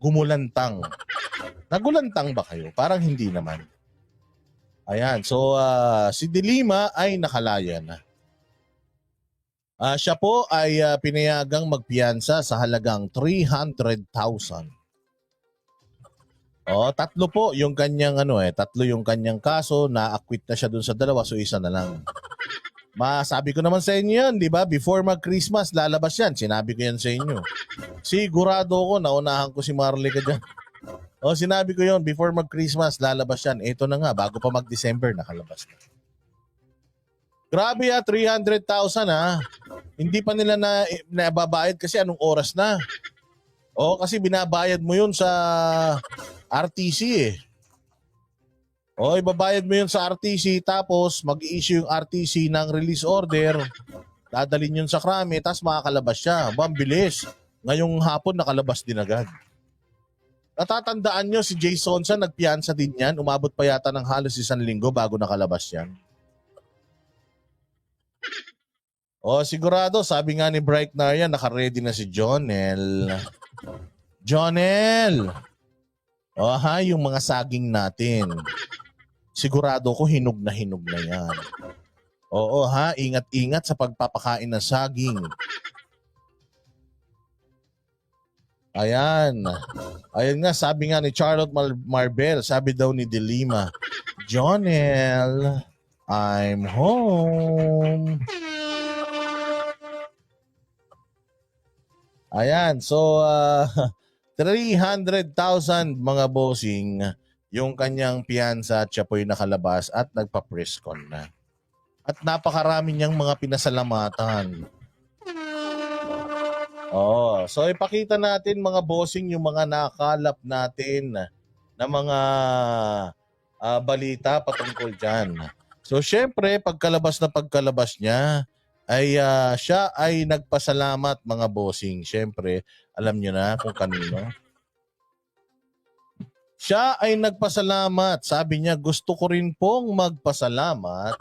gumulantang. Nagulantang ba kayo? Parang hindi naman. Ayan, so ah, si Dilima ay nakalaya na. Ah, siya po ay ah, pinayagang magpiyansa sa halagang 300,000. Oh, tatlo po yung kanyang ano eh, tatlo yung kanyang kaso, na-acquit na siya dun sa dalawa, so isa na lang. Masabi ko naman sa inyo yan, di ba? Before mag-Christmas, lalabas yan. Sinabi ko yan sa inyo. Sigurado ko, naunahan ko si Marley ka dyan. O, sinabi ko yon before mag-Christmas, lalabas yan. Ito na nga, bago pa mag-December, nakalabas na. Grabe ah, 300,000 ah. Hindi pa nila na nababayad kasi anong oras na. O, kasi binabayad mo yun sa RTC eh. O, ibabayad mo yun sa RTC tapos mag-issue yung RTC ng release order. Dadalhin yun sa krami tapos makakalabas siya. Ba, ang bilis. Ngayong hapon nakalabas din agad. Natatandaan nyo si Jason sa nagpiyansa din yan. Umabot pa yata ng halos isang linggo bago nakalabas yan. O sigurado, sabi nga ni Bright Narya, nakaready na si Jonel. Jonel! O ha, yung mga saging natin. Sigurado ko hinog na hinog na yan. Oo ha, ingat-ingat sa pagpapakain ng saging. Ayan. Ayan nga, sabi nga ni Charlotte Mar- Marbel, sabi daw ni Delima, Jonel, I'm home. Ayan, so uh, 300,000 mga bossing yung kanyang piyansa at siya po'y nakalabas at nagpa-presscon na. At napakarami niyang mga pinasalamatan. Oh, so ipakita natin mga bossing yung mga nakalap natin na mga ah, balita patungkol diyan. So syempre, pagkalabas na pagkalabas niya, ay ah, siya ay nagpasalamat mga bossing. Syempre, alam niyo na kung kanino. Siya ay nagpasalamat. Sabi niya, gusto ko rin pong magpasalamat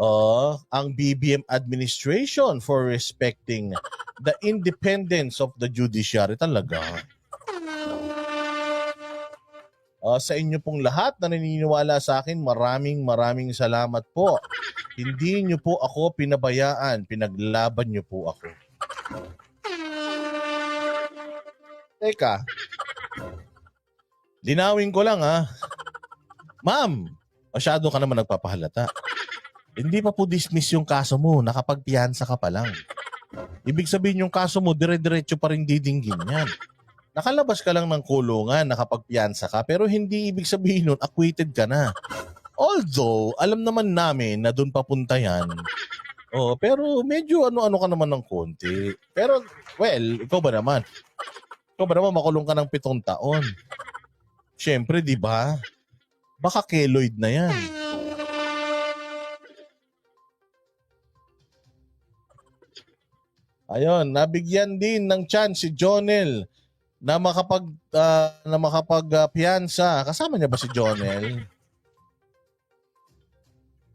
oh, ang BBM administration for respecting the independence of the judiciary talaga. Ah, sa inyo pong lahat na naniniwala sa akin, maraming maraming salamat po. Hindi niyo po ako pinabayaan, pinaglaban niyo po ako. Teka. Linawin ko lang ha. Ma'am, masyado ka naman nagpapahalata. Hindi pa po dismiss yung kaso mo, nakapagpiyansa ka pa lang. Ibig sabihin yung kaso mo, dire-diretso pa rin didinggin yan. Nakalabas ka lang ng kulungan, nakapagpiyansa ka, pero hindi ibig sabihin nun, acquitted ka na. Although, alam naman namin na doon papunta yan. Oh, pero medyo ano-ano ka naman ng konti. Pero, well, ikaw ba naman? Ikaw ba naman makulong ka ng pitong taon? Siyempre, di ba? Baka keloid na yan. Ayun, nabigyan din ng chance si Jonel na makapag ah, na makapag ah, piyansa. Kasama niya ba si Jonel?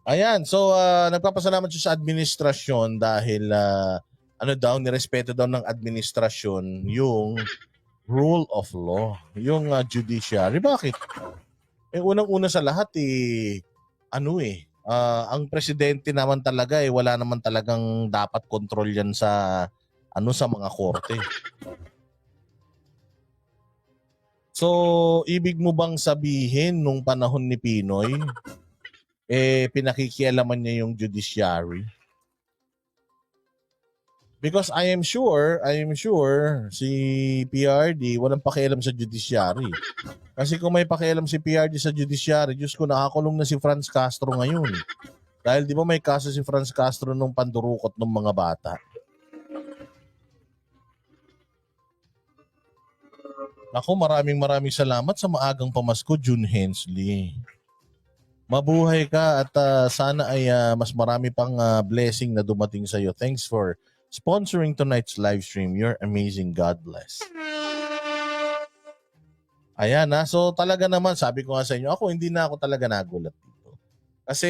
Ayan, so ah, nagpapasalamat siya sa administrasyon dahil ah, ano daw nirespeto daw ng administrasyon yung rule of law, yung ah, judiciary. Bakit? Eh unang-una sa lahat eh ano eh ah, ang presidente naman talaga eh wala naman talagang dapat control yan sa ano sa mga korte. So, ibig mo bang sabihin nung panahon ni Pinoy eh pinakikialaman niya yung judiciary? Because I am sure, I am sure si PRD walang pakialam sa judiciary. Kasi kung may pakialam si PRD sa judiciary, Diyos ko, nakakulong na si Franz Castro ngayon. Dahil di ba may kaso si Franz Castro nung pandurukot ng mga bata? Ako, maraming maraming salamat sa maagang pamasko, June Hensley. Mabuhay ka at ah, sana ay ah, mas marami pang ah, blessing na dumating sa iyo. Thanks for sponsoring tonight's live stream. You're amazing. God bless. Ayan na. So talaga naman, sabi ko nga sa inyo, ako hindi na ako talaga nagulat dito. Kasi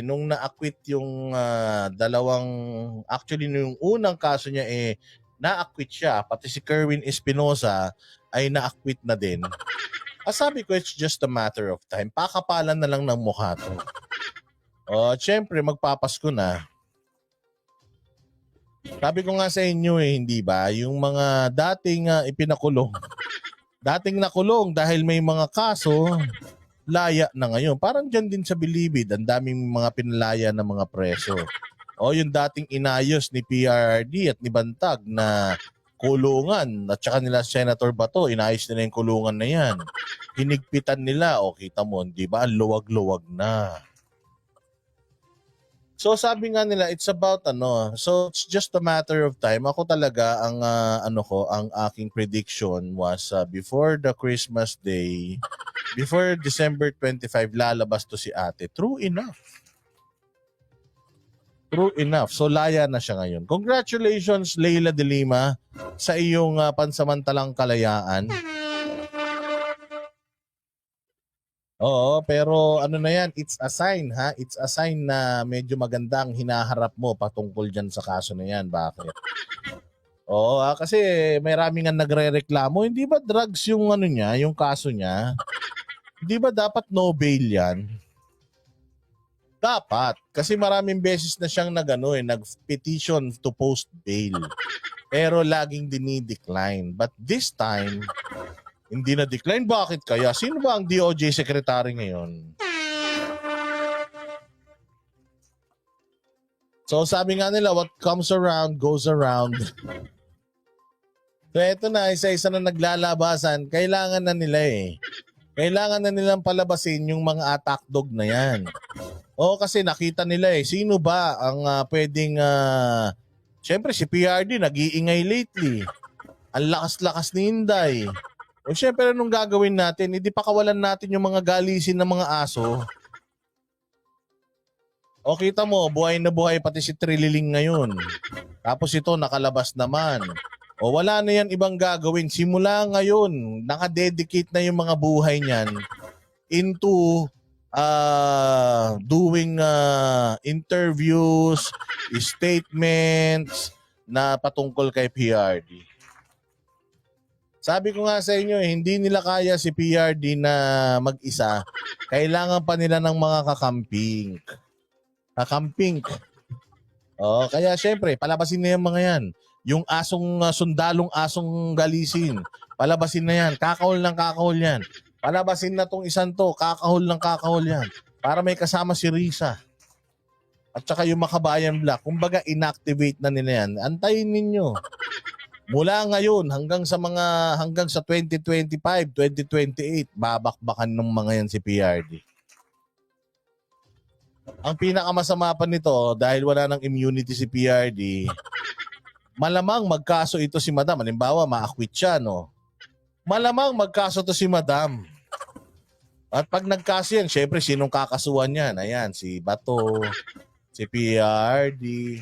nung na-acquit yung ah, dalawang, actually nung unang kaso niya eh, na-acquit siya, pati si Kerwin Espinosa, ay na-acquit na din. Ah, sabi ko, it's just a matter of time. Pakapalan na lang ng mukha to. O, at syempre, magpapasko na. Sabi ko nga sa inyo eh, hindi ba? Yung mga dating ah, ipinakulong, dating nakulong dahil may mga kaso, laya na ngayon. Parang dyan din sa Bilibid, ang daming mga pinalaya ng mga preso. O yung dating inayos ni PRD at ni Bantag na kulungan at saka nila Senator Bato, inayos nila yung kulungan na yan. Hinigpitan nila, o kita mo, di ba? Luwag-luwag na. So sabi nga nila, it's about ano, so it's just a matter of time. Ako talaga, ang ah, ano ko, ang aking prediction was ah, before the Christmas day, before December 25, lalabas to si ate. True enough. True enough. So laya na siya ngayon. Congratulations, Leila de Lima, sa iyong ah, pansamantalang kalayaan. Oo, pero ano na yan, it's a sign ha, it's a sign na medyo magandang hinaharap mo patungkol dyan sa kaso na yan. Bakit? Oo, ah, kasi may rami nga nagre-reklamo, hindi ba drugs yung ano niya, yung kaso niya? Hindi ba dapat no bail yan? Dapat. Kasi maraming beses na siyang nagano eh, nag-petition to post bail. Pero laging dinidecline. But this time, hindi na decline. Bakit kaya? Sino ba ang DOJ secretary ngayon? So sabi nga nila, what comes around goes around. so eto na, isa-isa na naglalabasan. Kailangan na nila eh. Kailangan na nilang palabasin yung mga attack dog na yan. O kasi nakita nila eh, sino ba ang ah, pwedeng... ah, Siyempre si PRD nag-iingay lately. Ang lakas-lakas ni Inday. O syempre anong gagawin natin? Hindi pa kawalan natin yung mga galisin ng mga aso. O kita mo, buhay na buhay pati si Trililing ngayon. Tapos ito nakalabas naman. O wala na yan ibang gagawin. Simula ngayon, nakadedicate na yung mga buhay niyan into uh, doing uh, interviews, statements na patungkol kay PRD. Sabi ko nga sa inyo, eh, hindi nila kaya si PRD na mag-isa. Kailangan pa nila ng mga kakamping. Kakamping. Oh, kaya syempre, palabasin na yung mga yan. Yung asong uh, sundalong asong galisin. Palabasin na yan. Kakahol ng kakahol yan. Palabasin na tong isang to. Kakahol ng kakahol yan. Para may kasama si Risa. At saka yung Makabayan Black. Kumbaga, inactivate na nila yan. Antayin ninyo. Mula ngayon hanggang sa mga hanggang sa 2025, 2028, babakbakan ng mga yan si PRD. Ang pinakamasama pa nito dahil wala ng immunity si PRD, malamang magkaso ito si Madam. Halimbawa, ma-acquit siya, no? Malamang magkaso to si Madam. At pag nagkaso yan, syempre, sinong kakasuhan yan? Ayan, si Bato, si PRD,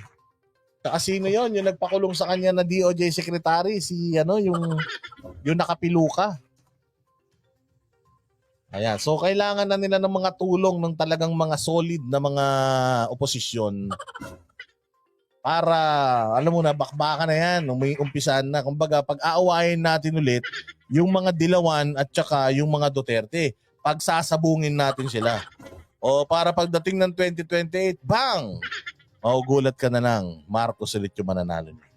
Saka sino yon yung nagpakulong sa kanya na DOJ secretary si ano yung yung nakapiluka. Ayan, so kailangan na nila ng mga tulong ng talagang mga solid na mga oposisyon para alam mo na bakbakan na yan. May umpisan na. Kumbaga pag aawayin natin ulit yung mga Dilawan at saka yung mga Duterte pagsasabungin natin sila. O para pagdating ng 2028 bang Magugulat ka na lang, Marcos ulit yung mananalo niya.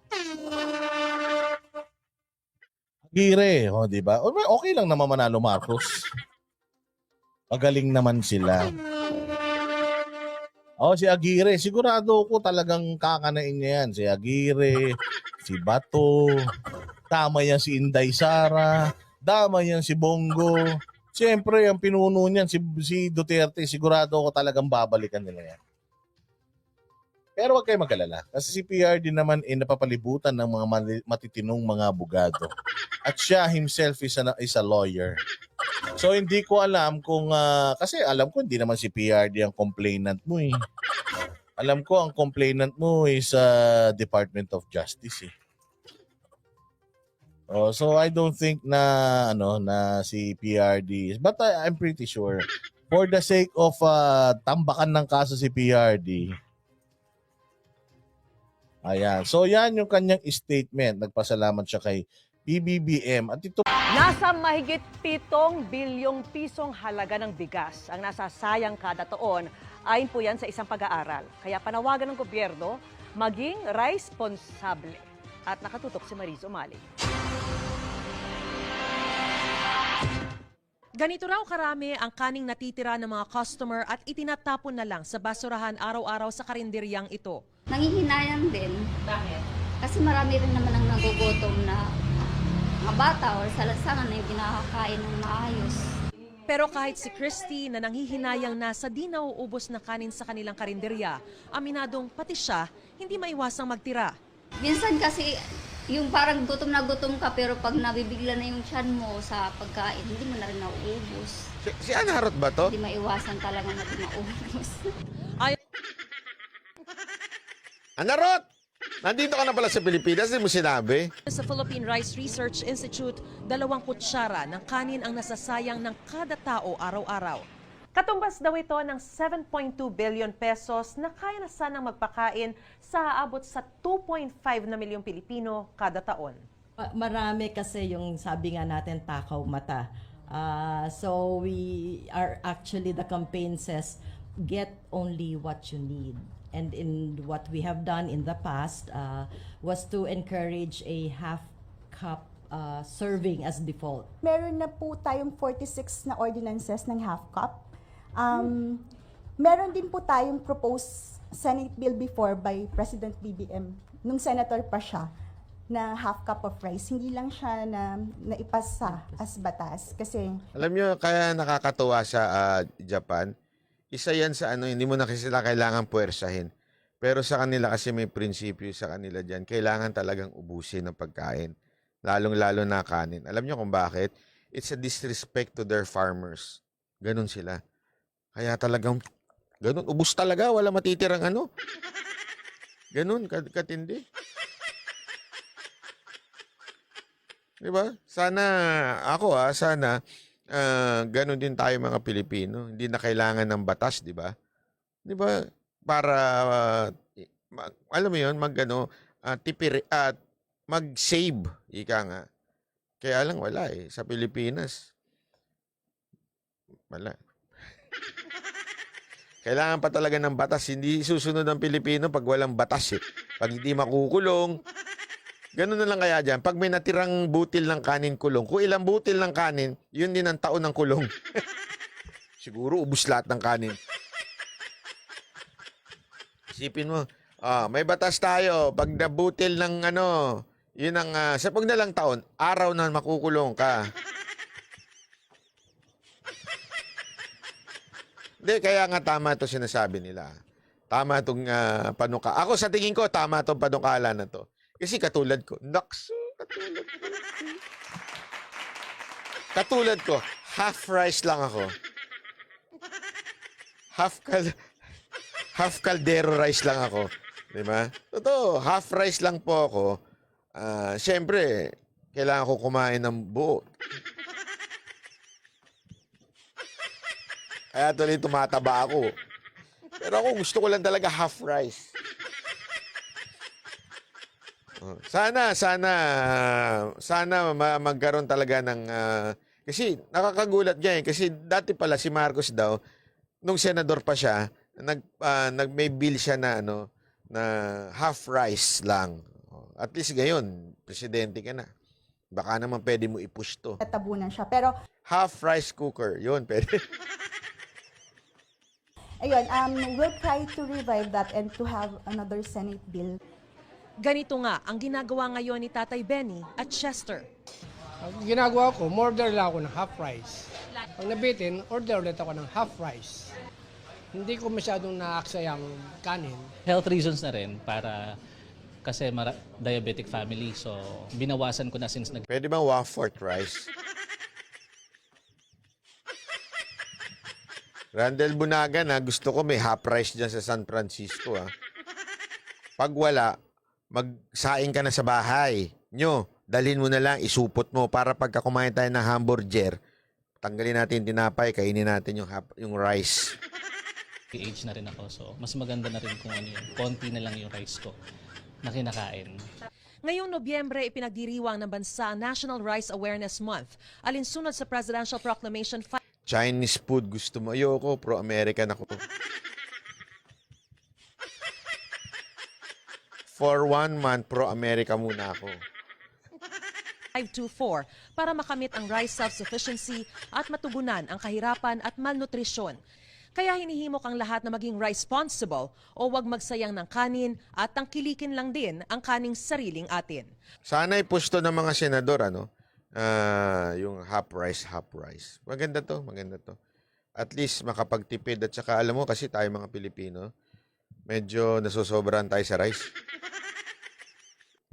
Aguirre, oh, di ba? O, Okay lang naman manalo Marcos. Magaling naman sila. Oh, si Aguirre, sigurado ko talagang kakanain niya yan. Si Aguirre, si Bato, tama yan si Inday Sara, tama yan si Bongo. Siyempre, ang pinuno niyan, si, si Duterte, sigurado ko talagang babalikan nila yan. Pero wag kayo magalala. Kasi si PRD naman ay napapalibutan ng mga matitinong mga abogado. At siya himself is a, is a lawyer. So hindi ko alam kung, ah, kasi alam ko hindi naman si PRD ang complainant mo eh. Alam ko ang complainant mo is uh, Department of Justice eh. Oh, so I don't think na ano na si PRD but I, I'm pretty sure for the sake of uh, tambakan ng kaso si PRD Ayan. So yan yung kanyang statement. Nagpasalamat siya kay PBBM. At ito Nasa mahigit 7 bilyong pisong halaga ng bigas ang nasasayang kada taon ayon po yan sa isang pag-aaral. Kaya panawagan ng gobyerno maging responsable. At nakatutok si Mariz Umali. Ganito raw karami ang kaning natitira ng mga customer at itinatapon na lang sa basurahan araw-araw sa karinderyang ito. Nangihinayang din. Bakit? Kasi marami rin naman ang nagugutom na mga bata or salasangan na yung kinakakain ng maayos. Pero kahit si Christy na nanghihinayang na sa di nauubos na kanin sa kanilang karinderya, aminadong pati siya hindi maiwasang magtira. Minsan kasi yung parang gutom na gutom ka pero pag nabibigla na yung tiyan mo sa pagkain, hindi mo na rin nauubos. Si, si Ann Harot ba to? Hindi maiwasan talaga na di maubos. Ann Harot! Nandito ka na pala sa Pilipinas, hindi mo sinabi. Sa Philippine Rice Research Institute, dalawang kutsara ng kanin ang nasasayang ng kada tao araw-araw. Katumbas daw ito ng 7.2 billion pesos na kaya na sanang magpakain sa abot sa 2.5 na milyong Pilipino kada taon. Ma- Marami kasi yung sabi nga natin takaw mata. Ah, so we are actually the campaign says get only what you need. And in what we have done in the past uh, was to encourage a half cup uh, serving as default. meron na po tayong 46 na ordinances ng half cup. Um, Meron din po tayong proposed Senate bill before by President BBM, nung senator pa siya, na half cup of rice. Hindi lang siya na naipasa as batas kasi Alam nyo, kaya nakakatuwa sa ah, Japan, isa yan sa ano, hindi mo na kasi sila kailangan puwersahin. Pero sa kanila kasi may prinsipyo sa kanila dyan, kailangan talagang ubusin ng pagkain. Lalong-lalo na kanin. Alam nyo kung bakit? It's a disrespect to their farmers. Ganon sila. Kaya talagang, ganon, ubus talaga, wala matitirang ano. Ganon, kat- katindi. Di ba? Sana, ako ah, sana, ah, ganun din tayo mga Pilipino. Hindi na kailangan ng batas, di ba? Di ba? Para, ah, i- ma- alam mo yun, mag, ano, ah, tipir, at mag-save, ika nga. Kaya lang, wala eh. Sa Pilipinas, wala. Kailangan pa talaga ng batas. Hindi susunod ang Pilipino pag walang batas eh. Pag hindi makukulong, Ganun na lang kaya dyan. Pag may natirang butil ng kanin kulong, kung ilang butil ng kanin, yun din ang taon ng kulong. Siguro ubus lahat ng kanin. Isipin mo, ah, may batas tayo. Pag nabutil ng ano, yun ang, ah, sa pag na lang taon, araw na makukulong ka. Hindi, kaya nga tama to sinasabi nila. Tama itong ah, panuka. Ako sa tingin ko, tama itong panukala na to. Kasi katulad ko, nakso, katulad ko. Katulad ko, half rice lang ako. Half kal half caldero rice lang ako. Di ba? Totoo, half rice lang po ako. Ah, Siyempre, kailangan ko kumain ng buo. Kaya tuloy tumataba ako. Pero ako gusto ko lang talaga half rice. Oh, Sana, sana, sana ma- magkaroon talaga ng... ah, kasi nakakagulat yan eh. Kasi dati pala si Marcos daw, nung senador pa siya, nag, ah, nag may bill siya na ano, na half rice lang. Oh, At least ngayon, presidente ka na. Baka naman pwede mo i-push to. tatabunan siya. Pero Half rice cooker, yun, pwede. ayun, um, we'll try to revive that and to have another Senate bill Ganito nga ang ginagawa ngayon ni Tatay Benny at Chester. Ang ginagawa ko, order lang ako ng half rice. Pag nabitin, order ulit ako ng half rice. Hindi ko masyadong naaksayang kanin. health reasons na rin para kasi mara- diabetic family. So, binawasan ko na since nag Pwede bang one-fourth rice? Randall Bunaga na gusto ko may half rice dyan sa San Francisco. Ah. Pag wala, magsaing ka na sa bahay. Nyo, dalhin mo na lang, isupot mo para pagka kumain tayo ng hamburger, tanggalin natin yung tinapay, kainin natin yung, hap- yung rice. age na rin ako. So, mas maganda na rin kung ano yun. Konti na lang yung rice ko na kinakain. Ngayong Nobyembre, ipinagdiriwang ng bansa ang National Rice Awareness Month, alinsunod sa Presidential Proclamation Chinese food gusto mo. Ayoko, pro-American ako. For one month, pro-America muna ako. 524 para makamit ang rice self-sufficiency at matugunan ang kahirapan at malnutrisyon. Kaya hinihimok ang lahat na maging responsible o wag magsayang ng kanin at tangkilikin lang din ang kaning sariling atin. Sana ipusto ng mga senador, ano, ah, yung half rice, half rice. Maganda to, maganda to. At least makapagtipid at saka alam mo kasi tayo mga Pilipino, medyo nasosobrahan tayo sa rice.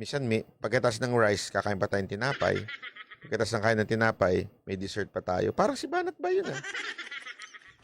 Minsan, may, pagkatas ng rice, kakain pa tayong tinapay. Pagkatas ng kain ng tinapay, may dessert pa tayo. Parang si Banat ba yun ah?